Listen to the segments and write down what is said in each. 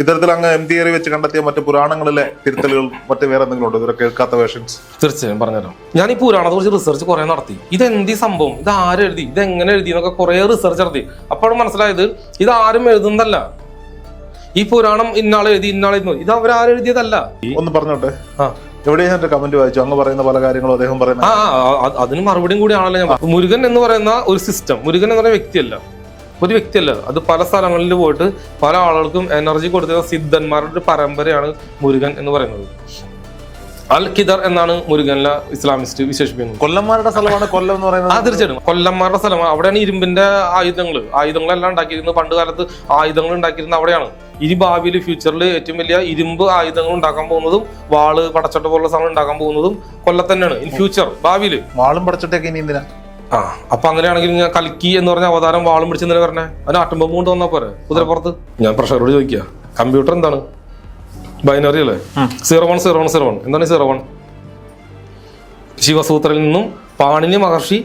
ഇത്തരത്തിൽ അങ്ങ് M theory വെച്ച് കണ്ടെത്തിയ മറ്റു പുരാണങ്ങളിലെ തിരുത്തലുകൾ മറ്റു വേറെ എന്തെങ്കിലും ഉണ്ടോ? ഇതുവരെ കേൾക്കാത്ത വേർഷൻസ് തീർച്ചയായും പറഞ്ഞുതരാം. ഞാൻ ഈ പുരാണത്തെ കുറിച്ച് റിസർച്ച് കുറെ നടത്തി. ഇത് എന്ത് സംഭവം? ഇത് ആരെഴുതി ഇത് എങ്ങനെ എഴുതി എന്നൊക്കെ കുറെ റിസർച്ച് നടത്തി. അപ്പോഴും മനസ്സിലായത് ഇത് ആരും എഴുതുന്നതല്ല. ഈ പുരാണം ഇന്നാൾ എഴുതി ഇന്നാൾ എഴുതി. ഇത് അവരാരും എഴുതിയതല്ല. ഒന്ന് പറഞ്ഞോട്ടെ? ആ. കമന്റ് വായിച്ചു അങ്ങ് പറയുന്ന പല കാര്യങ്ങളും അദ്ദേഹം പറയുന്ന ആ ആ, ആ, അതിന് മറുപടിയും കൂടിയാണല്ലോ ഞാൻ. മുരുകൻ എന്ന് പറയുന്ന ഒരു സിസ്റ്റം മുരുകൻ എന്ന് പറയുന്ന വ്യക്തിയല്ല. ഒരു വ്യക്തിയല്ല. അത് പല സ്ഥലങ്ങളിൽ പോയിട്ട് പല ആളുകൾക്കും എനർജി കൊടുത്തിരുന്ന സിദ്ധന്മാരുടെ ഒരു പരമ്പരയാണ് മുരുകൻ എന്ന് പറയുന്നത്. അൽ ഖിദർ എന്നാണ് മുരുകനിലെ ഇസ്ലാമിസ്റ്റ് വിശേഷിപ്പിക്കുന്നത്. കൊല്ലന്മാരുടെ സ്ഥലമാണ് കൊല്ലം എന്ന് പറയുന്നത്? ആ തീർച്ചയായിട്ടും. കൊല്ലന്മാരുടെ സ്ഥലമാണ്. അവിടെയാണ് ഇരുമ്പിന്റെ ആയുധങ്ങൾ ആയുധങ്ങളെല്ലാം ഉണ്ടാക്കിയിരുന്നത് പണ്ട് കാലത്ത് ആയുധങ്ങൾ ഉണ്ടാക്കിയിരുന്നത് അവിടെയാണ്. ഇനി ഭാവിയിൽ ഫ്യൂച്ചറിൽ ഏറ്റവും വലിയ ഇരുമ്പ് ആയുധങ്ങൾ ഉണ്ടാക്കാൻ പോകുന്നതും വാൾ പടച്ചട്ട പോലുള്ള സാധനം ഉണ്ടാക്കാൻ പോകുന്നതും കൊല്ലത്തന്നെയാണ് ഇൻ ഫ്യൂച്ചർ ഭാവിയിൽ. വാളും പടച്ചട്ടൊക്കെ ഇനി എന്തിനാ? ആ അപ്പൊ അങ്ങനെയാണെങ്കിൽ ഞാൻ കൽക്കി എന്ന് പറഞ്ഞ അവതാരം വാളും പിടിച്ച് എന്തിനാ പറഞ്ഞേ അതിന് ആട്ടുമ്പം കൊണ്ട് വന്നാ പോരെ? കുതിരപ്പുറത്ത് ഞാൻ പ്രഷറോട് ചോദിക്കുക കമ്പ്യൂട്ടർ എന്താണ്? ബൈനറി അല്ലേ? Zero one zero one zero one. എന്താണ് സീറോ വൺ? ശിവസൂത്രയിൽ നിന്നും പാണിനി മഹർഷി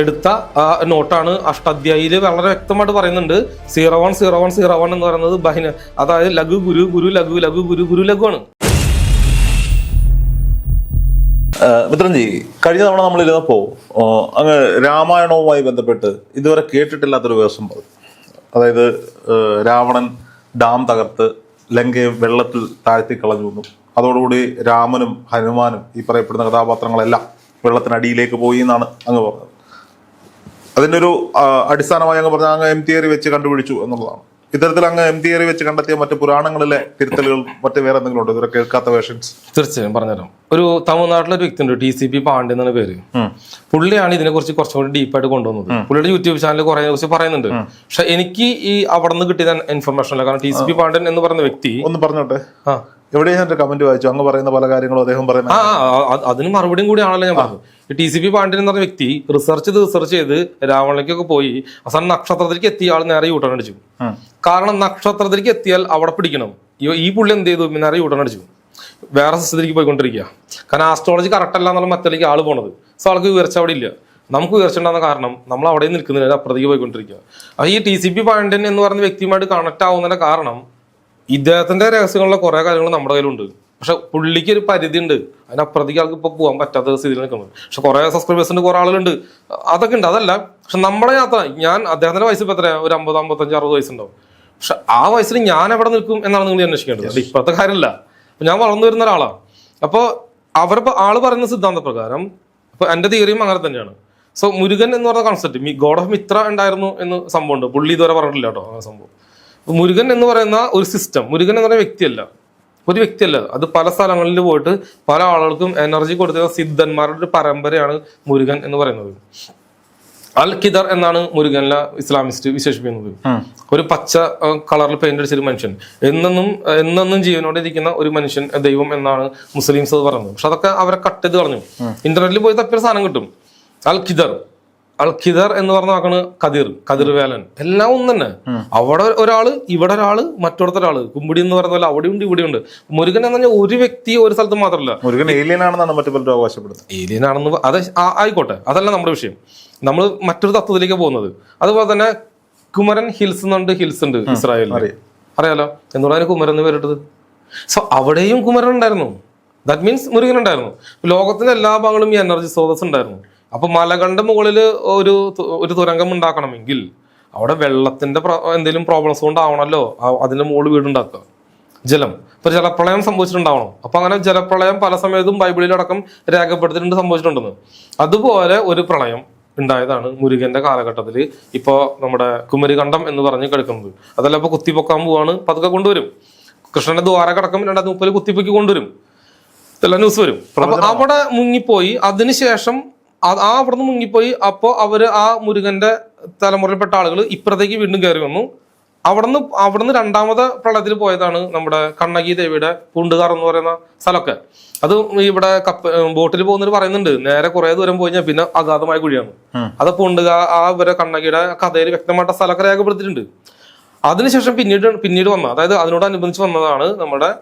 എടുത്ത ആ നോട്ടാണ് അഷ്ടാധ്യായിൽ വളരെ വ്യക്തമായിട്ട് പറയുന്നുണ്ട്. Zero one zero one zero one എന്ന് പറയുന്നത് ബഹിന അതായത് ലഘു ഗുരു ഗുരു ലഘു ലഘു ഗുരു ഗുരു ലഘു ആണ്. മിത്രൻജി കഴിഞ്ഞ തവണ നമ്മൾ ഇരുന്നപ്പോ അങ്ങ് രാമായണവുമായി ബന്ധപ്പെട്ട് ഇതുവരെ കേട്ടിട്ടില്ലാത്തൊരു വേഷം പറഞ്ഞു. അതായത് രാവണൻ ഡാം തകർത്ത് ലങ്കയെ വെള്ളത്തിൽ താഴ്ത്തി കളഞ്ഞു എന്നും അതോടുകൂടി രാമനും ഹനുമാനും ഈ പറയപ്പെടുന്ന കഥാപാത്രങ്ങളെല്ലാം വെള്ളത്തിനടിയിലേക്ക് പോയി എന്നാണ് അങ്ങ് പറഞ്ഞത്. അതിന്റെ ഒരു അടിസ്ഥാനമായി അങ്ങ് പറഞ്ഞ അങ്ങ് എം തിയറി വെച്ച് കണ്ടുപിടിച്ചു എന്നുള്ളതാണ്. ഇത്തരത്തിൽ അങ്ങ് എം തിയറി വെച്ച് കണ്ടെത്തിയ മറ്റു പുരാണങ്ങളിലെ തിരുത്തലുകൾ മറ്റു വേറെ എന്തെങ്കിലും ഉണ്ടോ? ഇതൊക്കെ കേൾക്കാത്ത വേർഷൻസ് തീർച്ചയായും പറഞ്ഞുതരാം. ഒരു തമിഴ്നാട്ടിലെ ഒരു വ്യക്തി ഉണ്ട് ടി സി പി പാണ്ഡ്യ എന്നാണ് പേര്. പുള്ളിയാണ് ഇതിനെ കുറിച്ച് കുറച്ചും കൂടി ഡീപ്പായിട്ട് കൊണ്ടുവന്നത്. പുള്ളിയുടെ യൂട്യൂബ് ചാനൽ കുറെ കുറിച്ച് പറയുന്നുണ്ട്. പക്ഷെ എനിക്ക് ഈ അവിടെ നിന്ന് കിട്ടിയ ഇൻഫർമേഷൻ അല്ല. കാരണം ടി സി പി പാണ്ഡ്യൻ എന്ന് പറഞ്ഞ വ്യക്തി ഒന്ന് പറഞ്ഞോട്ടെ? ആ. എവിടെയും എന്റെ കമന്റ് വായിച്ചു അങ്ങ് പറയുന്ന പല കാര്യങ്ങളും അദ്ദേഹം പറയുന്നത് ആ അതിന് മറുപടിയും കൂടിയാണല്ലോ ഞാൻ പറഞ്ഞത്. ടി സി പി പാണ്ഡ്യൻ എന്ന് പറഞ്ഞ വ്യക്തി റിസർച്ച് ചെയ്ത് റിസർച്ച് ചെയ്ത് രാവണലേക്കൊക്കെ പോയി അവസാനം നക്ഷത്രത്തിലേക്ക് എത്തിയ ആൾ നേരെ യൂട്ടൺ അടിച്ചു. കാരണം നക്ഷത്രത്തിലേക്ക് എത്തിയാൽ അവിടെ പിടിക്കണം. ഈ- ഈ പുള്ളി എന്ത് ചെയ്തു? നേരെ യൂട്ടൺ അടിച്ചു. വേറെ സിസ്റ്റത്തിലേക്ക് പോയിക്കൊണ്ടിരിക്കുക. കാരണം ആസ്ട്രോളജി കറക്റ്റ് അല്ല എന്നുള്ള മറ്റേക്ക് ആൾ പോണത്. സോ ആൾക്ക് ഉയർച്ച അവിടെ ഇല്ല. നമുക്ക് ഉയർച്ച ഉണ്ടാകുന്ന കാരണം നമ്മൾ അവിടെ നിൽക്കുന്നില്ല അപ്പുറത്തേക്ക് പോയിക്കൊണ്ടിരിക്കുക. അപ്പോൾ ഈ ടി സി പി പാണ്ഡ്യൻ എന്ന് പറയുന്ന വ്യക്തിയുമായിട്ട് കണക്ട് ആവുന്നതിന്റെ കാരണം ഇദ്ദേഹത്തിന്റെ രഹസ്യങ്ങളിലെ കുറെ കാര്യങ്ങൾ നമ്മുടെ കയ്യിലുണ്ട്. പക്ഷെ പുള്ളിക്ക് ഒരു പരിധി ഉണ്ട് അതിനപ്പുറത്തേക്ക് ആൾക്ക് ഇപ്പൊ പോകാൻ പറ്റാത്ത സ്ഥിതിയിൽ നിൽക്കുന്നത്. പക്ഷെ കുറെ സബ്സ്ക്രൈബേഴ്സ് ഉണ്ട് കുറെ ആളുകളുണ്ട്. അതൊക്കെ ഉണ്ട്. അതല്ല പക്ഷെ നമ്മുടെ യാത്ര ഞാൻ അദ്ദേഹത്തിന്റെ വയസ്സ് ഇപ്പൊ എത്രയാ ഒരു അമ്പത് അമ്പത്തഞ്ച് അറുപത് വയസ്സുണ്ടാവും പക്ഷെ ആ വയസ്സിൽ ഞാൻ എവിടെ നിൽക്കും എന്നാണ് നിങ്ങൾ അന്വേഷിക്കേണ്ടത്. അത് ഇപ്പോഴത്തെ കാര്യമല്ല. അപ്പൊ ഞാൻ വളർന്നു വരുന്ന ഒരാളാണ്. അപ്പോൾ അവർ ആൾ പറയുന്ന സിദ്ധാന്ത പ്രകാരം ഇപ്പൊ എന്റെ തിയറിയും അങ്ങനെ തന്നെയാണ്. സോ മുരുകൻ എന്ന് പറഞ്ഞ കോൺസെപ്റ്റ് ഗോഡ് ഓഫ് മിത്ര ഉണ്ടായിരുന്നു എന്ന് സംഭവമുണ്ട്. പുള്ളി ഇതുവരെ പറഞ്ഞിട്ടില്ല കേട്ടോ ആ സംഭവം. അപ്പൊ മുരുകൻ എന്ന് പറയുന്ന ഒരു സിസ്റ്റം മുരുകൻ എന്ന് പറയുന്ന വ്യക്തിയല്ല. ഒരു വ്യക്തിയല്ല അത്. പല സ്ഥലങ്ങളിൽ പോയിട്ട് പല ആളുകൾക്കും എനർജി കൊടുത്തിരുന്ന സിദ്ധന്മാരുടെ ഒരു പരമ്പരയാണ് മുരുകൻ എന്ന് പറയുന്നത്. അൽ കിദർ എന്നാണ് മുരുകനിലെ ഇസ്ലാമിസ്റ്റ് വിശേഷിപ്പിക്കുന്നത്. ഒരു പച്ച കളറിൽ പെയിന്റ് അടിച്ചൊരു മനുഷ്യൻ. എന്നെന്നും എന്നെന്നും ജീവനോടെ ഇരിക്കുന്ന ഒരു മനുഷ്യൻ ദൈവം എന്നാണ് മുസ്ലിംസ് അത് പറയുന്നത്. പക്ഷെ അതൊക്കെ അവരെ കട്ട് ചെയ്ത് കളഞ്ഞു. ഇന്റർനെറ്റിൽ പോയി തപ്പിയ സാധനം കിട്ടും. അൽ ഖിദർ അൽ ഖിദർ എന്ന് പറഞ്ഞ വാക്കാണ് കതിർ കതിർ വേലൻ. എല്ലാം ഒന്ന് തന്നെ. അവിടെ ഒരാൾ ഇവിടെ ഒരാൾ മറ്റൊടത്ത ഒരാൾ. കുമ്പിടി എന്ന് പറയുന്ന പോലെ അവിടെ ഉണ്ട് ഇവിടെ ഉണ്ട്. മുരുകൻ എന്ന് പറഞ്ഞാൽ ഒരു വ്യക്തി ഒരു സ്ഥലത്ത് മാത്രമല്ല. മുരുകൻ ഏലിയൻ ആണെന്നാണ് മറ്റു പലരും അവകാശപ്പെടുന്നത്. ഏലിയൻ ആണെന്ന് അത് ആയിക്കോട്ടെ. അതല്ല നമ്മുടെ വിഷയം. നമ്മൾ മറ്റൊരു തത്വത്തിലേക്ക് പോകുന്നത്. അതുപോലെ തന്നെ കുമരൻ ഹിൽസ് എന്നുണ്ട് ഹിൽസ് ഉണ്ട് ഇസ്രായേൽ അറിയാം. അറിയാലോ? എന്തുകൊണ്ടാണ് കുമരൻ എന്ന് പേരിട്ടത്? സോ അവിടെയും കുമരൻ ഉണ്ടായിരുന്നു. ദാറ്റ് മീൻസ് മുരുകൻ ഉണ്ടായിരുന്നു. ലോകത്തിന്റെ എല്ലാ ഭാഗങ്ങളും ഈ എനർജി സ്രോതസ് ഉണ്ടായിരുന്നു. അപ്പൊ മലകളുടെ മുകളിൽ ഒരു ഒരു തുരങ്കം ഉണ്ടാക്കണമെങ്കിൽ അവിടെ വെള്ളത്തിന്റെ എന്തെങ്കിലും പ്രോബ്ലംസ് കൊണ്ടാവണമല്ലോ ആ- അതിന്റെ മുകളിൽ വീടുണ്ടാക്കുക. ജലം. ഇപ്പൊ ജലപ്രളയം സംഭവിച്ചിട്ടുണ്ടാവണം. അപ്പൊ അങ്ങനെ ജലപ്രളയം പല സമയത്തും ബൈബിളിലടക്കം രേഖപ്പെടുത്തിയിട്ടുണ്ട് സംഭവിച്ചിട്ടുണ്ടെന്ന്. അതുപോലെ ഒരു പ്രളയം ഉണ്ടായതാണ് മുരുകന്റെ കാലഘട്ടത്തിൽ ഇപ്പോ നമ്മുടെ കുമരികണ്ഠം എന്ന് പറഞ്ഞ് കിടക്കുന്നത് അതല്ല ഇപ്പൊ കുത്തിപ്പൊക്കാൻ പോവാണ് പതുക്കെ കൊണ്ടുവരും. കൃഷ്ണന്റെ ദ്വാരകടക്കം രണ്ടായിരത്തി മുപ്പതിൽ കുത്തിപ്പൊക്കി കൊണ്ടുവരും. ഇതെല്ലാം ന്യൂസ് വരും. അപ്പൊ അവിടെ മുങ്ങിപ്പോയി. അതിനുശേഷം ആ- ആ അവിടെ നിന്ന് മുങ്ങിപ്പോയി. അപ്പോൾ അവർ ആ മുരുകന്റെ തലമുറയിൽപ്പെട്ട ആളുകൾ ഇപ്പുറത്തേക്ക് വീണ്ടും കയറി വന്നു. അവിടുന്ന് അവിടുന്ന് രണ്ടാമത് പ്രളയത്തിൽ പോയതാണ് നമ്മുടെ കണ്ണകി ദേവിയുടെ പൂണ്ടുകാർ എന്ന് പറയുന്ന സ്ഥലമൊക്കെ. അത് ഇവിടെ കപ്പ ബോട്ടിൽ പോകുന്നവർ പറയുന്നുണ്ട്. നേരെ കുറെ ദൂരം പോയി കഴിഞ്ഞാൽ പിന്നെ അഗാധമായ കുഴിയാണ്. അത് പൂണ്ടുകാർ ആ ഇവരെ കണ്ണകിയുടെ കഥയിൽ വ്യക്തമായിട്ട് സ്ഥലമൊക്കെ രേഖപ്പെടുത്തിയിട്ടുണ്ട്. അതിനുശേഷം പിന്നീട് പിന്നീട് വന്ന അതായത് അതിനോടനുബന്ധിച്ച് വന്നതാണ് നമ്മുടെ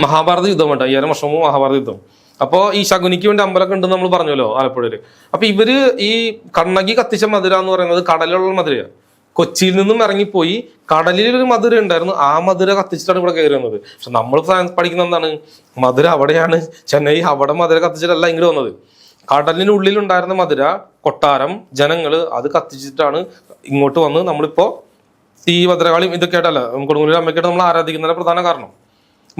മഹാഭാരത യുദ്ധമുണ്ട് അയ്യായിരം വർഷം മുമ്പ് മഹാഭാരത യുദ്ധം. അപ്പോ ഈ ശകുനിക്ക് വേണ്ടി അമ്പലമൊക്കെ ഉണ്ടെന്ന് നമ്മൾ പറഞ്ഞല്ലോ ആലപ്പുഴയിൽ അപ്പൊ ഇവർ ഈ കണ്ണകി കത്തിച്ച മധുര എന്ന് പറയുന്നത് കടലിലുള്ള മധുരയാണ് കൊച്ചിയിൽ നിന്നും ഇറങ്ങിപ്പോയി കടലിൽ ഒരു മധുര ഉണ്ടായിരുന്നു. ആ മധുര കത്തിച്ചിട്ടാണ് ഇവിടെ കയറി വന്നത് പക്ഷെ നമ്മൾ പഠിക്കുന്ന എന്താണ്? മധുര അവിടെയാണ്. ചെന്നൈ അവിടെ മധുര കത്തിച്ചിട്ടല്ല ഇങ്ങോട്ട് വന്നത്. കടലിനുള്ളിൽ ഉണ്ടായിരുന്ന മധുര കൊട്ടാരം ജനങ്ങൾ അത് കത്തിച്ചിട്ടാണ് ഇങ്ങോട്ട് വന്ന് നമ്മളിപ്പോ ഈ ഭദ്രകാളിയും ഇതൊക്കെ ആയിട്ടല്ല കൊടുങ്ങല്ലൂർ അമ്മയ്ക്കായിട്ട് നമ്മൾ ആരാധിക്കുന്നതിന്റെ പ്രധാന കാരണം.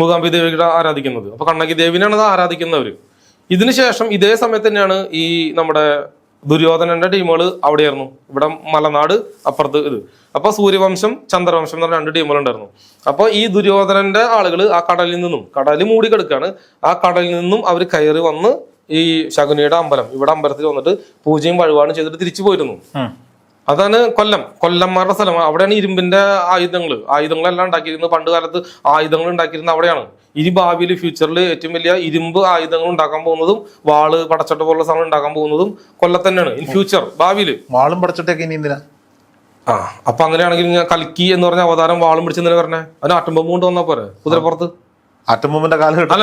മൂകാംബി ദേവിയുടെ ആരാധിക്കുന്നത്. അപ്പൊ കണ്ണകി ദേവിനാണ് അത് ആരാധിക്കുന്നവര് ഇതിനുശേഷം ഇതേ സമയത്ത് തന്നെയാണ് ഈ നമ്മുടെ ദുര്യോധനന്റെ ടീമുകൾ അവിടെയായിരുന്നു. ഇവിടെ മലനാട് അപ്പുറത്ത് ഇത്. അപ്പൊ സൂര്യവംശം ചന്ദ്രവംശം എന്ന് പറഞ്ഞ രണ്ട് ടീമുകൾ ഉണ്ടായിരുന്നു. അപ്പൊ ഈ ദുര്യോധനന്റെ ആളുകൾ ആ കടലിൽ നിന്നും കടൽ മൂടി കിടക്കാണ്. ആ കടലിൽ നിന്നും അവർ കയറി വന്ന് ഈ ശകുനിയുടെ അമ്പലം ഇവിടെ അമ്പലത്തിൽ വന്നിട്ട് പൂജയും വഴിപാടും ചെയ്തിട്ട് തിരിച്ചു പോയിരുന്നു. അതാണ് കൊല്ലം. കൊല്ലന്മാരുടെ സ്ഥലം. അവിടെയാണ് ഇരുമ്പിന്റെ ആയുധങ്ങൾ ആയുധങ്ങളെല്ലാം ഉണ്ടാക്കിയിരുന്നത്. പണ്ട് കാലത്ത് ആയുധങ്ങൾ ഉണ്ടാക്കിയിരുന്നത് അവിടെയാണ്. ഇനി ഭാവിയിൽ ഫ്യൂച്ചറിൽ ഏറ്റവും വലിയ ഇരുമ്പ് ആയുധങ്ങൾ ഉണ്ടാക്കാൻ പോകുന്നതും വാൾ പടച്ചട്ട പോലുള്ള സാധനം ഉണ്ടാക്കാൻ പോകുന്നതും കൊല്ലം തന്നെയാണ്. ഇൻ ഫ്യൂച്ചർ ഭാവിയിൽ. വാളും പടച്ചട്ടൊക്കെ ഇനി എന്തിനാ? ആ അപ്പൊ അങ്ങനെയാണെങ്കിൽ ഞാൻ കൽക്കി എന്ന് പറഞ്ഞ അവതാരം വാളും പിടിച്ചെന്ന് പറഞ്ഞേ അതിന് ആട്ടുമ്പം കൊണ്ട് വന്നാ പോരെ? കുതിരപ്പുറത്ത്? ആറ്റംബോംബിന്റെ കാലഘട്ടം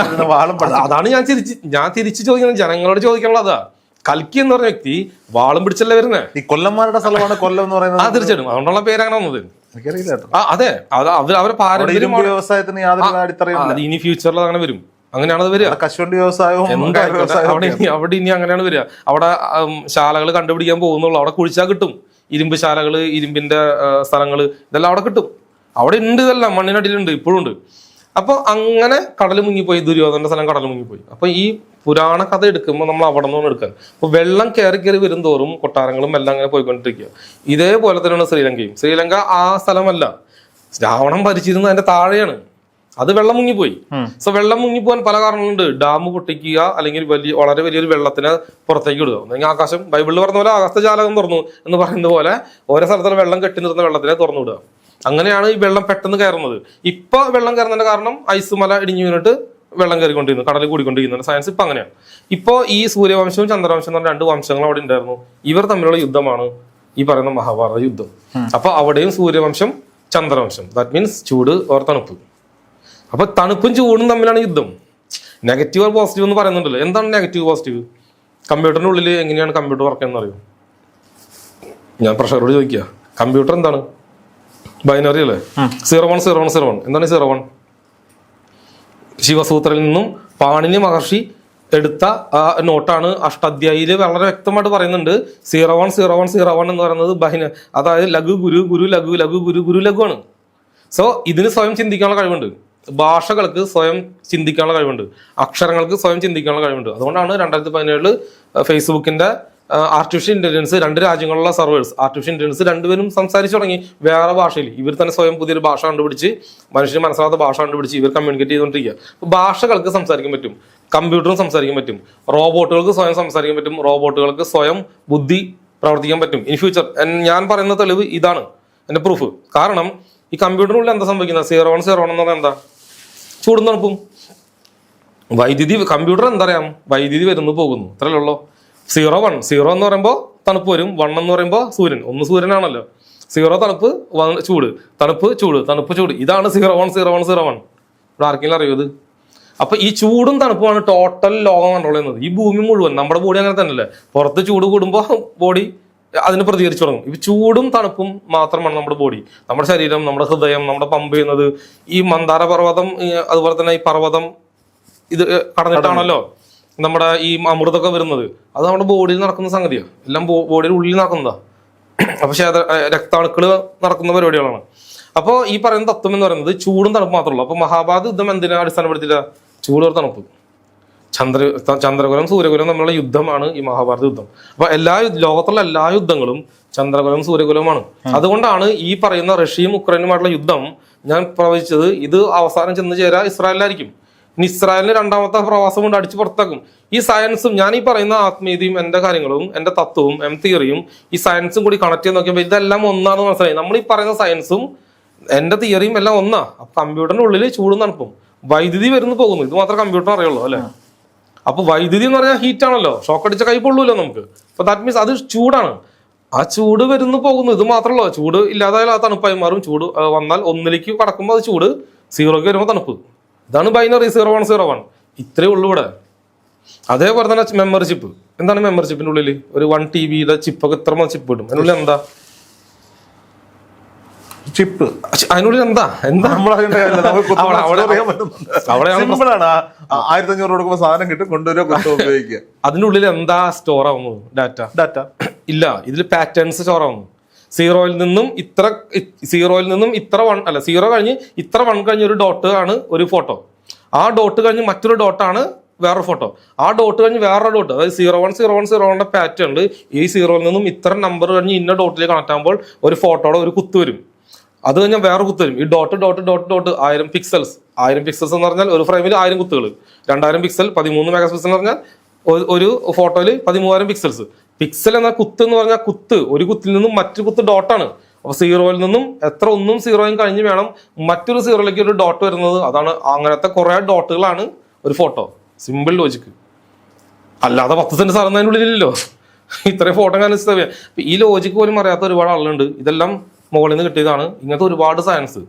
അതാണ് ഞാൻ തിരിച്ച് ഞാൻ തിരിച്ചു ചോദിക്കുന്നത്. ജനങ്ങളോട് ചോദിക്കാനുള്ള അതാ കൽക്കി എന്ന് പറഞ്ഞ വ്യക്തി വാളും പിടിച്ചല്ലേ വരുന്നത് ഈ കൊല്ലന്മാരുടെ സ്ഥലമാണ് കൊല്ലം എന്ന് പറയുന്നത്. ആ തീർച്ചയായിട്ടും. അതുകൊണ്ടുള്ള പേര് അങ്ങനെ വന്നത് എനിക്കറിയില്ല കേട്ടോ. ആ അതെ. അത് അവർ അവരെ അവിടെ പാരമ്പര്യം ഇരുമ്പ് വ്യവസായത്തിന് യാതൊരു അടിത്തറയും അത് ഇനി ഫ്യൂച്ചറിൽ അങ്ങനെ വരും. അങ്ങനെയാണ് അത് വരിക. അവിടെ കശുവണ്ടി വ്യവസായവും കയർ എന്തായിക്കോട്ടെ, വ്യവസായവും അവിടെ ഇനി അവിടെ ഇനി അങ്ങനെയാണ് വരിക. അവിടെ ശാലകൾ കണ്ടുപിടിക്കാൻ പോകുന്നുള്ളൂ. അവിടെ കുഴിച്ചാൽ കിട്ടും. ഇരുമ്പ് ശാലകൾ ഇരുമ്പിന്റെ സ്ഥലങ്ങൾ ഇതെല്ലാം അവിടെ കിട്ടും. അവിടെ ഉണ്ട് ഇതെല്ലാം. മണ്ണിനടിയിലുണ്ട്. ഇപ്പോഴും ഉണ്ട്. അപ്പൊ അങ്ങനെ കടൽ മുങ്ങിപ്പോയി ദുര്യോധന്റെ സ്ഥലം കടൽ മുങ്ങിപ്പോയി. അപ്പൊ ഈ പുരാണ കഥ എടുക്കുമ്പോൾ നമ്മൾ അവിടെ നിന്നാണ് എടുക്കാൻ. അപ്പൊ വെള്ളം കയറി കയറി വരും തോറും കൊട്ടാരങ്ങളും എല്ലാം അങ്ങനെ പോയിക്കൊണ്ടിരിക്കുക. ഇതേപോലെ തന്നെയാണ് ശ്രീലങ്കയും. ശ്രീലങ്ക ആ സ്ഥലമല്ല. രാവണം ഭരിച്ചിരുന്നത് അതിന്റെ താഴെയാണ്. അത് വെള്ളം മുങ്ങിപ്പോയി. സോ വെള്ളം മുങ്ങിപ്പോകാൻ പല കാരണങ്ങളുണ്ട്. ഡാം പൊട്ടിക്കുക അല്ലെങ്കിൽ വലിയ വളരെ വലിയൊരു വെള്ളത്തിനെ പുറത്തേക്ക് ഇടുക ഒന്നെങ്കിൽ ആകാശം ബൈബിളിൽ പറഞ്ഞ പോലെ ആകാശജാലകം തുറന്നു എന്ന് പറയുന്ന പോലെ ഓരോ സ്ഥലത്തുള്ള വെള്ളം കെട്ടി നിർത്തുന്ന വെള്ളത്തിനെ തുറന്നു വിടുക. അങ്ങനെയാണ് ഈ വെള്ളം പെട്ടെന്ന് കയറുന്നത്. ഇപ്പൊ വെള്ളം കയറുന്നതിന്റെ കാരണം ഐസ് മല ഇടിഞ്ഞു വീണിട്ട് വെള്ളം കയറിക്കൊണ്ടിരുന്നു കടലിൽ കൂടിക്കൊണ്ടിരിക്കുന്നു സയൻസ് ഇപ്പൊ അങ്ങനെയാണ്. ഇപ്പോ ഈ സൂര്യവംശവും ചന്ദ്രവംശം എന്ന് പറഞ്ഞ രണ്ട് വംശങ്ങൾ അവിടെ ഉണ്ടായിരുന്നു. ഇവർ തമ്മിലുള്ള യുദ്ധമാണ് ഈ പറയുന്ന മഹാഭാരത യുദ്ധം. അപ്പൊ അവിടെയും സൂര്യവംശം ചന്ദ്രവംശം. ദാറ്റ് മീൻസ് ചൂട് ഓർ തണുപ്പ്. അപ്പൊ തണുപ്പും ചൂടും തമ്മിലാണ് യുദ്ധം. നെഗറ്റീവ് ഓർ പോസിറ്റീവ് എന്ന് പറയുന്നുണ്ടല്ലോ. എന്താണ് നെഗറ്റീവ് പോസിറ്റീവ് കമ്പ്യൂട്ടറിന്റെ ഉള്ളിൽ എങ്ങനെയാണ് കമ്പ്യൂട്ടർ വർക്ക് ചെയ്യുന്നത് അറിയോ? ഞാൻ പ്രഷറോട് ചോദിക്കുക കമ്പ്യൂട്ടർ എന്താണ്? ബൈനറി അല്ലേ? Zero one zero one zero one എന്താണ് സീറോ വൺ ശിവസൂത്രയിൽ നിന്നും പാണിനി മഹർഷി എടുത്ത ആ നോട്ടാണ് അഷ്ടാധ്യായിൽ വളരെ വ്യക്തമായിട്ട് പറയുന്നുണ്ട്. Zero one zero one zero one എന്ന് പറയുന്നത് ബഹിന അതായത് ലഘു ഗുരു ഗുരു ലഘു ലഘു ഗുരു ഗുരു ലഘുവാണ് ആണ്. സോ ഇതിന് സ്വയം ചിന്തിക്കാനുള്ള കഴിവുണ്ട്. ഭാഷകൾക്ക് സ്വയം ചിന്തിക്കാനുള്ള കഴിവുണ്ട്. അക്ഷരങ്ങൾക്ക് സ്വയം ചിന്തിക്കാനുള്ള കഴിവുണ്ട്. അതുകൊണ്ടാണ് രണ്ടായിരത്തി പതിനേഴിൽ ഫേസ്ബുക്കിന്റെ ആർട്ടിഫിഷ്യൽ ഇന്റലിജൻസ് രണ്ട് രാജ്യങ്ങളുള്ള സർവേഴ്സ് ആർട്ടിഫിഷ്യൽ ഇന്റലിജൻസ് രണ്ടുപേരും സംസാരിച്ചു തുടങ്ങി. വേറെ ഭാഷയിൽ. ഇവർ തന്നെ സ്വയം പുതിയൊരു ഭാഷ കണ്ടുപിടിച്ച് മനുഷ്യന് മനസ്സിലാത്ത ഭാഷ കണ്ടുപിടിച്ച് ഇവർ കമ്മ്യൂണിക്കേറ്റ് ചെയ്തുകൊണ്ടിരിക്കുക. അപ്പൊ ഭാഷകൾക്ക് സംസാരിക്കാൻ പറ്റും. കമ്പ്യൂട്ടറും സംസാരിക്കാൻ പറ്റും. റോബോട്ടുകൾക്ക് സ്വയം സംസാരിക്കാൻ പറ്റും. റോബോട്ടുകൾക്ക് സ്വയം ബുദ്ധി പ്രവർത്തിക്കാൻ പറ്റും. ഇൻ ഫ്യൂച്ചർ ഞാൻ പറയുന്ന തെളിവ് ഇതാണ്. എന്റെ പ്രൂഫ് കാരണം ഈ കമ്പ്യൂട്ടറിനുള്ളിൽ എന്താ സംഭവിക്കുന്നത്? സീറോ വൺ സീറോ വൺ എന്ന് പറഞ്ഞാൽ എന്താ? ചൂടും തണുപ്പും. വൈദ്യുതി കമ്പ്യൂട്ടർ എന്തറിയാം? വൈദ്യുതി വരുന്നു പോകുന്നു. അത്രയല്ലേ ഉള്ളൂ. സീറോ വൺ സീറോ എന്ന് പറയുമ്പോൾ തണുപ്പ് വരും. വൺ എന്ന് പറയുമ്പോൾ സൂര്യൻ. ഒന്ന് സൂര്യനാണല്ലോ. സീറോ തണുപ്പ് ചൂട്. തണുപ്പ് ചൂട്. തണുപ്പ് ചൂട്. ഇതാണ് zero one zero one zero one ഇവിടെ ആർക്കെങ്കിലും അറിയോ ഇത്? അപ്പൊ ഈ ചൂടും തണുപ്പുമാണ് ടോട്ടൽ ലോകം കൺട്രോൾ ചെയ്യുന്നത്. ഈ ഭൂമി മുഴുവൻ നമ്മുടെ ബോഡി അങ്ങനെ തന്നെയല്ലേ? പുറത്ത് ചൂട് കൂടുമ്പോൾ ബോഡി അതിന് പ്രതികരിച്ചു തുടങ്ങും. ഇപ്പൊ ചൂടും തണുപ്പും മാത്രമാണ് നമ്മുടെ ബോഡി നമ്മുടെ ശരീരം നമ്മുടെ ഹൃദയം നമ്മുടെ പമ്പ് ചെയ്യുന്നത്. ഈ മന്ദാര പർവതം അതുപോലെ തന്നെ ഈ പർവതം ഇത് കടന്നിട്ടാണല്ലോ. നമ്മുടെ ഈ അമൃതൊക്കെ വരുന്നത്. അത് നമ്മുടെ ബോഡിയിൽ നടക്കുന്ന സംഗതിയാണ് എല്ലാം ബോഡിയുടെ ഉള്ളിൽ നടക്കുന്നതാ. അപ്പൊ അത് രക്താണുക്കൾ നടക്കുന്ന പരിപാടികളാണ്. അപ്പോൾ ഈ പറയുന്ന തത്വം എന്ന് പറയുന്നത് ചൂടും തണുപ്പ് ഉള്ളൂ അപ്പോൾ മഹാഭാരത യുദ്ധം എന്തിനാ അടിസ്ഥാനപ്പെടുത്തില്ല ചൂട് ഒരു തണുപ്പ്. ചന്ദ്ര ചന്ദ്രകുലം സൂര്യകുലം തമ്മിലുള്ള യുദ്ധമാണ് ഈ മഹാഭാരത യുദ്ധം. അപ്പൊ എല്ലാ ലോകത്തുള്ള എല്ലാ യുദ്ധങ്ങളും ചന്ദ്രകുലം സൂര്യകുലമാണ് അതുകൊണ്ടാണ് ഈ പറയുന്ന റഷ്യയും ഉക്രൈനുമായിട്ടുള്ള യുദ്ധം ഞാൻ പ്രവചിച്ചത്. ഇത് അവസാനം ചെന്ന് ചേരാ ഇസ്രായേലിലായിരിക്കും. ഇസ്രായേലിന് രണ്ടാമത്തെ പ്രവാസം കൊണ്ട് അടിച്ചു പുറത്താക്കും. ഈ സയൻസും ഞാൻ ഈ പറയുന്ന ആത്മീയതയും എന്റെ കാര്യങ്ങളും എന്റെ തത്വവും എം തിയറിയും ഈ സയൻസും കൂടി കണക്ട് ചെയ്ത് നോക്കിയപ്പോൾ ഇതെല്ലാം ഒന്നാണെന്ന് മനസ്സിലായി. നമ്മൾ ഈ പറയുന്ന സയൻസും എന്റെ തിയറിയും എല്ലാം ഒന്നാ. അപ്പൊ കമ്പ്യൂട്ടറിന്റെ ഉള്ളിൽ ചൂടും തണുപ്പും. വൈദ്യുതി വരുന്നു പോകുന്നു. ഇത് മാത്രമേ കമ്പ്യൂട്ടർ അറിയുള്ളൂ അല്ലെ? അപ്പൊ വൈദ്യുതി എന്ന് പറഞ്ഞാൽ ഹീറ്റ് ആണല്ലോ. ഷോക്ക് അടിച്ച കൈ പൊള്ളൂല്ലോ നമുക്ക്. അപ്പൊ ദാറ്റ് മീൻസ് അത് ചൂടാണ്. ആ ചൂട് വരുന്നു പോകുന്നു. ഇത് മാത്രമല്ലോ ചൂട് ഇല്ലാതായാലും ആ തണുപ്പായി മാറും. ചൂട് വന്നാൽ ഒന്നിലേക്ക് കടക്കുമ്പോൾ അത് ചൂട് സീറോയ്ക്ക് വരുമ്പോൾ തണുപ്പ്. ഇതാണ് binary zero one zero one ഇത്രയേ ഉള്ളൂ ഇവിടെ. അതേപോലെ തന്നെ മെമ്മറി ചിപ്പ് എന്താണ് മെമ്പർഷിപ്പിന്റെ ഉള്ളിൽ ഒരു വൺ ടി ബിയുടെ ചിപ്പൊക്കെ ഇത്ര ചിപ്പ് കിട്ടും അതിനുള്ളിൽ എന്താ? ചിപ്പ് അതിനുള്ളിൽ എന്താ? എന്താ? ആണ്. ആയിരത്തി അഞ്ഞൂറ് കൊടുക്കുമ്പോൾ സാധനം കിട്ടും കൊണ്ടുവരിക കൊണ്ടു ഉപയോഗിക്കുക. അതിനുള്ളിൽ എന്താ സ്റ്റോർ ആവുന്നു? ഡാറ്റ ഡാറ്റ ഇല്ല ഇതിൽ പാറ്റേൺസ് സ്റ്റോർ ആവുന്നു. സീറോയിൽ നിന്നും ഇത്ര സീറോയിൽ നിന്നും ഇത്ര വൺ അല്ല സീറോ കഴിഞ്ഞ് ഇത്ര വൺ കഴിഞ്ഞ ഒരു ഡോട്ട് ആണ് ഒരു ഫോട്ടോ ആ ഡോട്ട് കഴിഞ്ഞ് മറ്റൊരു ഡോട്ടാണ് വേറൊരു ഫോട്ടോ ആ ഡോട്ട് കഴിഞ്ഞ് വേറൊരു ഡോട്ട് അതായത് zero one zero one zero വണ്ണിന്റെ പാറ്റേൺ ഉണ്ട്. ഈ സീറോയിൽ നിന്നും ഇത്ര നമ്പർ കഴിഞ്ഞ് ഇന്ന ഡോട്ടിലേക്ക് കണക്ട് ആകുമ്പോൾ ഒരു ഫോട്ടോടെ ഒരു കുത്ത് വരും. അത് കഴിഞ്ഞാൽ വേറെ കുത്ത് വരും. ഈ ഡോട്ട് ഡോട്ട് ഡോട്ട് ഡോട്ട് ആയിരം പിക്സൽസ് ആയിരം പിക്സൽസ് എന്ന് പറഞ്ഞാൽ ഒരു ഫ്രെയിമിൽ ആയിരം കുത്തുകൾ രണ്ടായിരം പിക്സൽ പതിമൂന്ന് മെഗാ പിക്സൽ എന്ന് പറഞ്ഞാൽ ഒരു ഫോട്ടോയിൽ പതിമൂവായിരം പിക്സൽസ് പിക്സൽ എന്ന കുത്ത് എന്ന് പറഞ്ഞാൽ കുത്ത്. ഒരു കുത്തിൽ നിന്നും മറ്റു കുത്ത് ഡോട്ടാണ് അപ്പൊ സീറോയിൽ നിന്നും എത്ര ഒന്നും സീറോയും കഴിഞ്ഞ് വേണം മറ്റൊരു സീറോയിലേക്ക് ഒരു ഡോട്ട് വരുന്നത്. അതാണ് അങ്ങനത്തെ കുറെ ഡോട്ടുകളാണ് ഒരു ഫോട്ടോ സിമ്പിൾ ലോജിക്ക് അല്ലാതെ പത്ത് സെന്റ് സ്ഥലം അതിന്റെ ഉള്ളിലില്ലല്ലോ. ഇത്രയും ഫോട്ടോ ഞാൻ ഈ ലോജിക്ക് പോലും അറിയാത്ത ഒരുപാട് ആളുണ്ട് ഇതെല്ലാം മുകളിൽ നിന്ന് കിട്ടിയതാണ്. ഇങ്ങനത്തെ ഒരുപാട് സയൻസ്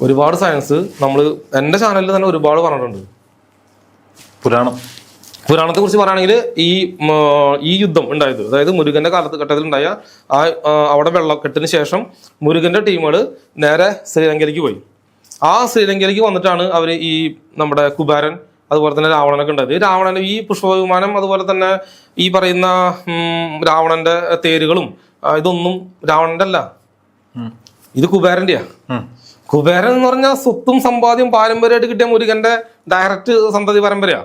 ഒരുപാട് സയൻസ് നമ്മൾ എന്റെ ചാനലിൽ തന്നെ ഒരുപാട് പറഞ്ഞിട്ടുണ്ട്. പുരാണം. പുരാണത്തെ കുറിച്ച് പറയുകയാണെങ്കിൽ ഈ ഈ യുദ്ധം ഉണ്ടായത് അതായത് മുരുകന്റെ കാലത്ത് ഘട്ടത്തിൽ ഉണ്ടായ ആ അവിടെ വെള്ളക്കെട്ടിന് ശേഷം മുരുകന്റെ ടീമുകൾ നേരെ ശ്രീലങ്കയിലേക്ക് പോയി. ആ ശ്രീലങ്കയിലേക്ക് വന്നിട്ടാണ് അവർ ഈ നമ്മുടെ കുബാരൻ അതുപോലെ തന്നെ രാവണനൊക്കെ ഉണ്ടായത്. രാവണൻ ഈ പുഷ്പവിമാനം അതുപോലെ തന്നെ ഈ പറയുന്ന രാവണന്റെ തേരുകളും ഇതൊന്നും രാവണന്റെ അല്ല. ഇത് കുബേരന്റെയാ. കുബേരൻ എന്ന് പറഞ്ഞാൽ സ്വത്തും സമ്പാദ്യം പാരമ്പര്യമായിട്ട് കിട്ടിയ മുരുകന്റെ ഡയറക്റ്റ് സന്തതി പരമ്പരയാ.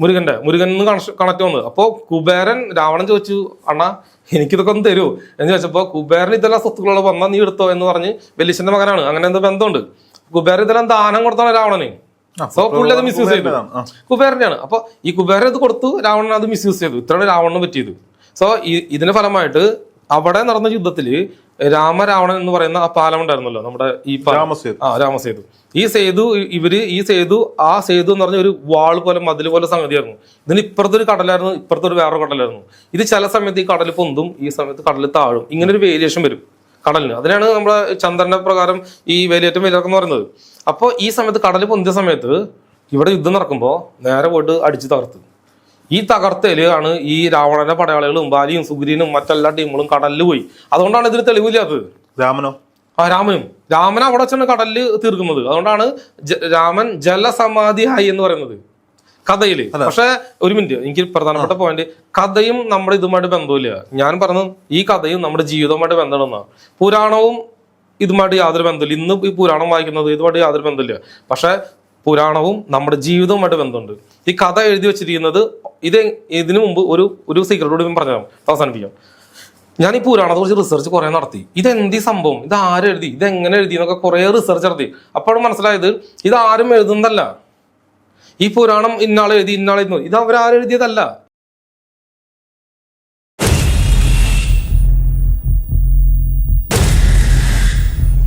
മുരുകന്റെ മുരുകൻ കണക്ട് വന്നത് അപ്പോ കുബേരൻ രാവണൻ ചോദിച്ചു അണ്ണാ എനിക്കിതൊക്കെ ഒന്ന് തരൂ. എന്ന് ചോദിച്ചപ്പോ കുബേരൻ ഇതെല്ലാം സ്വത്തുക്കളോട് വന്നാ നീ എടുത്തോ? എന്ന് പറഞ്ഞ് വെല്ലിച്ചന്റെ മകനാണ്. അങ്ങനെ എന്തോ ബന്ധമുണ്ട്. കുബേരൻ ഇതെല്ലാം ദാനം കൊടുത്താണ് രാവണന്. സോ പുള്ളി അത് മിസ്യൂസ് ചെയ്തു. കുബേരന്റെയാണ് അപ്പൊ ഈ കുബേരൻ ഇത് കൊടുത്തു രാവണൻ അത് മിസ്യൂസ് ചെയ്തു. ഇത്രയാണ് രാവണന് പറ്റിയത്. സോ ഇതിന്റെ ഫലമായിട്ട് അവിടെ നടന്ന യുദ്ധത്തിൽ രാമരാവണൻ എന്ന് പറയുന്ന ആ പാലം ഉണ്ടായിരുന്നല്ലോ നമ്മുടെ ഈ രാമസേതു. ആ രാമസേതു. ഈ സേതു ഇവർ ഈ സേതു ആ സേതു എന്ന് പറഞ്ഞ ഒരു വാൾ പോലെ മതിൽ പോലെ സംഗതിയായിരുന്നു. ഇതിന് ഇപ്പുറത്തൊരു കടലായിരുന്നു ഇപ്പുറത്തൊരു വേറെ കടലായിരുന്നു. ഇത് ചില സമയത്ത് ഈ കടൽ പൊന്തും ഈ സമയത്ത് കടൽ താഴും. ഇങ്ങനെ ഒരു വേരിയേഷൻ വരും കടലിന്. അതിനാണ് നമ്മുടെ ചന്ദ്രന്റെ പ്രകാരം ഈ വേലിയേറ്റം വേലിയിറക്കം എന്ന് പറയുന്നത്. അപ്പോൾ ഈ സമയത്ത് കടൽ പൊന്തിയ സമയത്ത് ഇവിടെ യുദ്ധം നടക്കുമ്പോൾ നേരെ പോയിട്ട് അടിച്ചു തകർത്ത്. ഈ തകർത്തലാണ് ഈ രാവണന്റെ പടയാളികളും ബാലിയും സുഗ്രീനും മറ്റെല്ലാ ടീമുകളും കടലിൽ പോയി. അതുകൊണ്ടാണ് ഇതിന് തെളിവില്ലാത്തത്. രാമനോ? ആ രാമനും. രാമൻ അവിടെ വെച്ചാണ് കടലിൽ തീർക്കുന്നത്. അതുകൊണ്ടാണ് രാമൻ ജലസമാധിയായി എന്ന് പറയുന്നത്. കഥയിൽ. പക്ഷെ ഒരു മിനിറ്റ്. എനിക്ക് പ്രധാനപ്പെട്ട പോയിന്റ് കഥയും നമ്മുടെ ഇതുമായിട്ട് ബന്ധമില്ല ഞാൻ പറഞ്ഞു ഈ കഥയും നമ്മുടെ ജീവിതവുമായിട്ട് ബന്ധമുണ്ടെന്നാ പുരാണവും ഇതുമായിട്ട് യാതൊരു ബന്ധമില്ല ഇന്ന് ഈ പുരാണം വായിക്കുന്നത് ഇതുമായിട്ട് യാതൊരു ബന്ധമില്ല പക്ഷെ പുരാണവും നമ്മുടെ ജീവിതവുമായിട്ട് ബന്ധമുണ്ട്. ഈ കഥ എഴുതി വെച്ചിരിക്കുന്നത് ഇത് ഇതിനു മുമ്പ് ഒരു ഒരു സീക്രട്ടോട് ഞാൻ പറഞ്ഞു അവസാനിപ്പിക്കാം. ഞാൻ ഈ പുരാണത്തെ കുറിച്ച് റിസർച്ച് കുറെ നടത്തി. ഇത് എന്തി സംഭവം? ഇത് ആരെഴുതി ഇത് എങ്ങനെ എഴുതി എന്നൊക്കെ കുറെ റിസർച്ച് നടത്തി. അപ്പോഴും മനസ്സിലായത് ഇത് ആരും എഴുതുന്നതല്ല. ഈ പുരാണം ഇന്നാളെഴുതി എഴുതുന്നു. ഇത് അവരാരെഴുതിയതല്ല